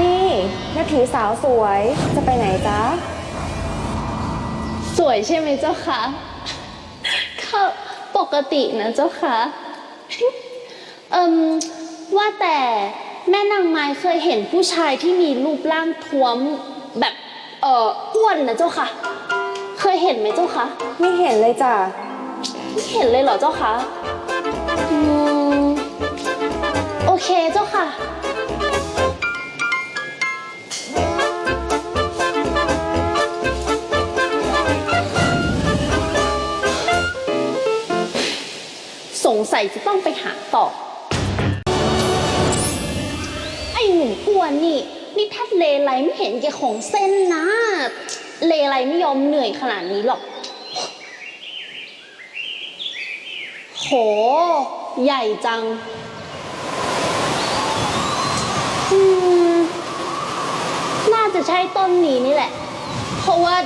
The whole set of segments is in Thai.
นี่แม่ผีสาวสวยจะไปไหนจ๊ะ สวยใช่ไหมเจ้าคะค่ะปกตินะเจ้าคะเอิมว่าแต่แม่นางไม้เคยเห็นผู้ชายที่มีรูปร่างท้วมแบบเอ่ออ้วนนะเจ้าค่ะ เคยเห็นไหมเจ้าคะ ไม่เห็นเลยจ้ะ ไม่เห็นเลยเหรอเจ้าคะ อืมโอเคเจ้าค่ะ สงสัยจะต้องไปหาต่อ ไอ้หนุ่มอ้วนนี่ นี่ถ้าเลไลไม่เห็นแกของเส้นนะ เลไลไม่ยอมเหนื่อยขนาดนี้หรอก โห ใหญ่จังน่าจะใช่ต้นนี้นี่แหละ เพราะว่า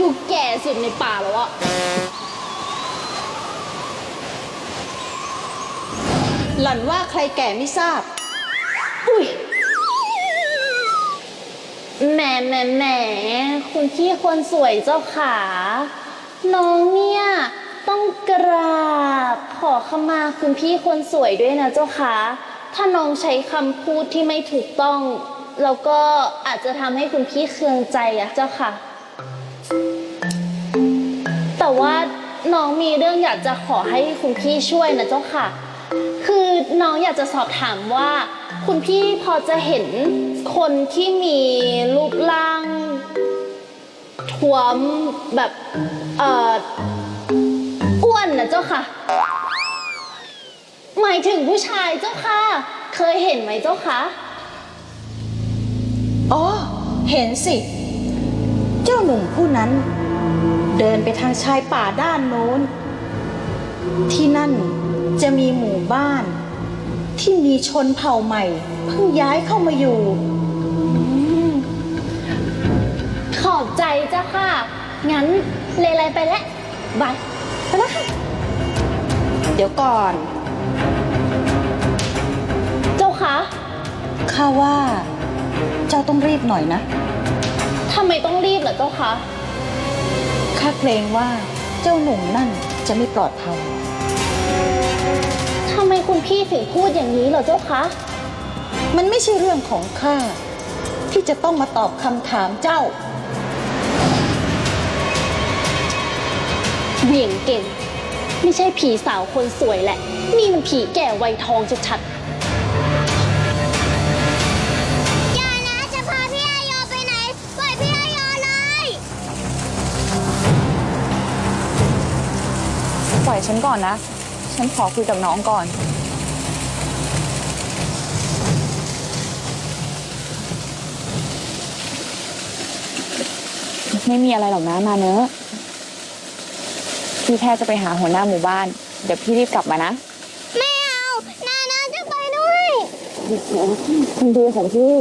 ดูแก่สุดในป่าแล้วอะหล่อนว่าใครแก่ไม่ทราบ อุ้ยแหมแหมแหมคุณพี่คนสวยเจ้าขา น้องเนี่ย ต้องกราบขอขมาคุณพี่คนสวยด้วยนะเจ้าขาถ้าน้องใช้คำพูดที่ไม่ถูกต้อง แล้วก็อาจจะทำให้คุณพี่เคืองใจอะเจ้าค่ะ แต่ว่าน้องมีเรื่องอยากจะขอให้คุณพี่ช่วยนะเจ้าค่ะ คือน้องอยากจะสอบถามว่า คุณพี่พอจะเห็นคนที่มีรูปร่างท้วมแบบเอ่อ นนะเจ้าค่ะ หมายถึงผู้ชายเจ้าค่ะ เคยเห็นไหมเจ้าคะอ๋อ เห็นสิ เจ้าหนุ่มผู้นั้น เดินไปทางชายป่าด้านโน้น ที่นั่นจะมีหมู่บ้าน ที่มีชนเผ่าใหม่ เพิ่งย้ายเข้ามาอยู่ ขอบใจเจ้าค่ะ งั้นเลไลไปแล้วบายไปแล้วค่ะ เดี๋ยวก่อน เจ้าคะ ข้าว่า เจ้าต้องรีบหน่อยนะ ทำไมต้องรีบเหรอเจ้าคะ ข้าเกรงว่าเจ้าหนุ่มนั่นจะไม่ปลอดภัย ทำไมคุณพี่ถึงพูดอย่างนี้เหรอเจ้าคะ มันไม่ใช่เรื่องของข้าที่จะต้องมาตอบคำถามเจ้า เหวี่ยงเก่ง ไม่ใช่ผีสาวคนสวยแหละ นี่มันผีแก่วัยทองชัดอย่านะจะพาพี่อายอไปไหน ปล่อยพี่อายอเลย ปล่อยฉันก่อนนะ ฉันขอคุยกับน้องก่อน ไม่มีอะไรหรอกนะมาเนอะ พี่แค่จะไปหาหัวหน้าหมู่บ้าน เดี๋ยวพี่รีบกลับมานะ ไม่เอา นานาจะไปด้วยคนดีของพี่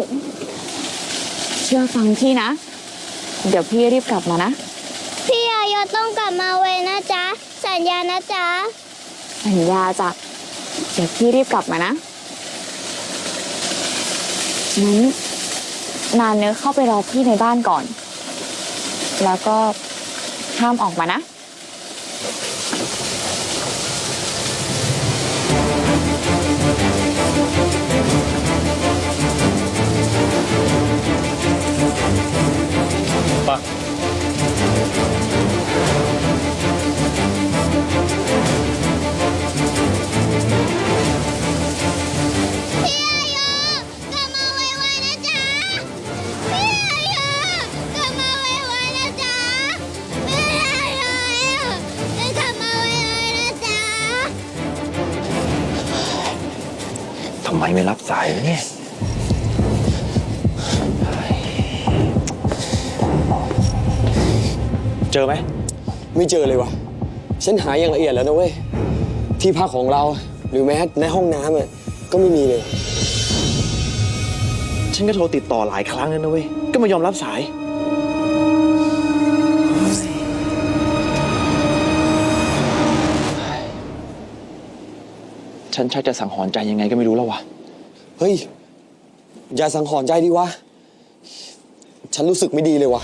เชื่อฟังพี่นะ เดี๋ยวพี่รีบกลับมานะ พี่อายอต้องกลับมาไว้นะจ๊ะ สัญญานะจ๊ะ สัญญาจ้ะเดี๋ยวพี่รีบกลับมานะงั้นนานเนื้อะเข้าไปรอพี่ในบ้านก่อน แล้วก็ห้ามออกมานะป่ะ Thank you. ไมไม่รับสายวะเนี่ยเจอไหม ไม่เจอเลยวะฉันหาอย่างละเอียดแล้วนะเว้ย ที่พักของเราหรือแม้ในห้องน้ำอะก็ไม่มีเลย ฉันก็โทรติดต่อหลายครั้งแล้วนะเว้ย ก็ไม่ยอมรับสาย ฉันชักจะสังหรณ์ใจยังไงก็ไม่รู้แล้ววะเฮ้ย อย่าสังหรณ์ใจดิวะ ฉันรู้สึกไม่ดีเลยวะ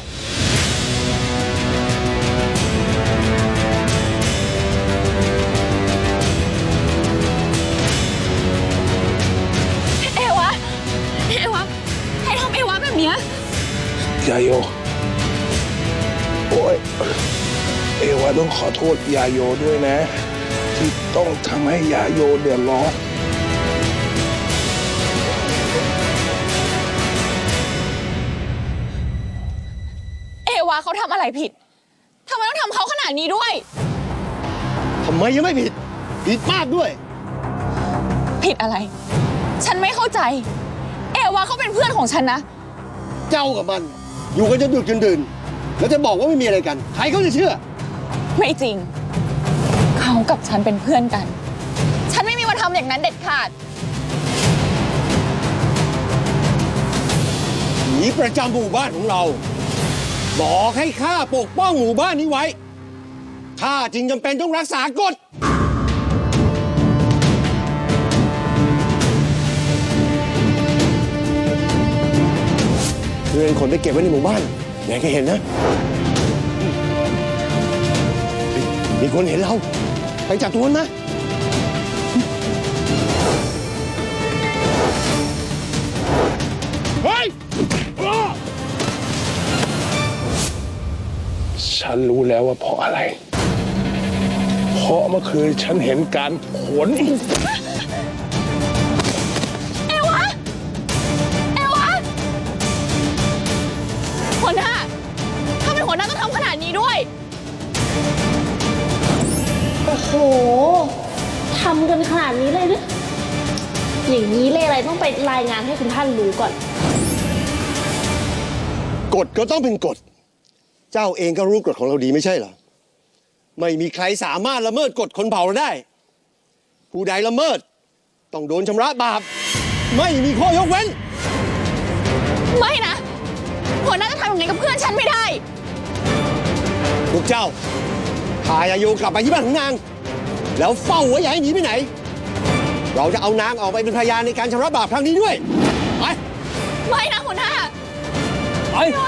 เอวะ เอวะ ให้ทำเอวะแบบเนี้ย ยาโย โอ้ย เอวาต้องขอโทษยาโยด้วยนะ ที่ต้องทำให้ยาโยเดือดร้อนเอวะเขาทำอะไรผิดทำไมต้องทำเขาขนาดนี้ด้วย ทำไมยังไม่ผิด ผิดมากด้วย ผิดอะไร ฉันไม่เข้าใจ เอวะเขาเป็นเพื่อนของฉันนะ เจ้ากับมัน อยู่กันจนดึกจนดื่น แล้วจะบอกว่าไม่มีอะไรกัน ใครเขาจะเชื่อ ไม่จริง เขากับฉันเป็นเพื่อนกัน ฉันไม่มีวันทำอย่างนั้นเด็ดขาดหนีประจำหมู่บ้านของเราบอกให้ข้าปกป้องหมู่บ้านนี้ไว้ข้าจึงจำเป็นต้องรักษากฎเงินขนไปเก็บไว้ในหมู่บ้านไหนก็เห็นนะ มีคนเห็นเรา ไปจับตัวมันนะเฮ้ยอ้อฉันรู้แล้วว่าเพราะอะไร เพราะเมื่อคืนฉันเห็นการขนเอวะเอวะหัวหน้าถ้าเป็นหัวหน้าต้องทำขนาดนี้ด้วย โอ้โหทำกันขนาดนี้เลยหรืออย่างนี้เลยอะไรต้องไปรายงานให้คุณท่านรู้ก่อน กฎก็ต้องเป็นกฎ เจ้าเองก็รู้กฎของเราดีไม่ใช่เหรอ ไม่มีใครสามารถละเมิดกฎคนเผ่าเราได้ ผู้ใดละเมิด ต้องโดนชำระบาป ไม่มีข้อยกเว้น ไม่นะหัวหน้าจะทำอย่างนี้กับเพื่อนฉันไม่ได้พวกเจ้า พายาโยกลับไปที่บ้านของนาง แล้วเฝ้าไว้อย่าให้หนีไปไหน เราจะเอานางออกไปเป็นพยานในการชำระบาปครั้งนี้ด้วย ไป ไม่นะหัวหน้า ไปไป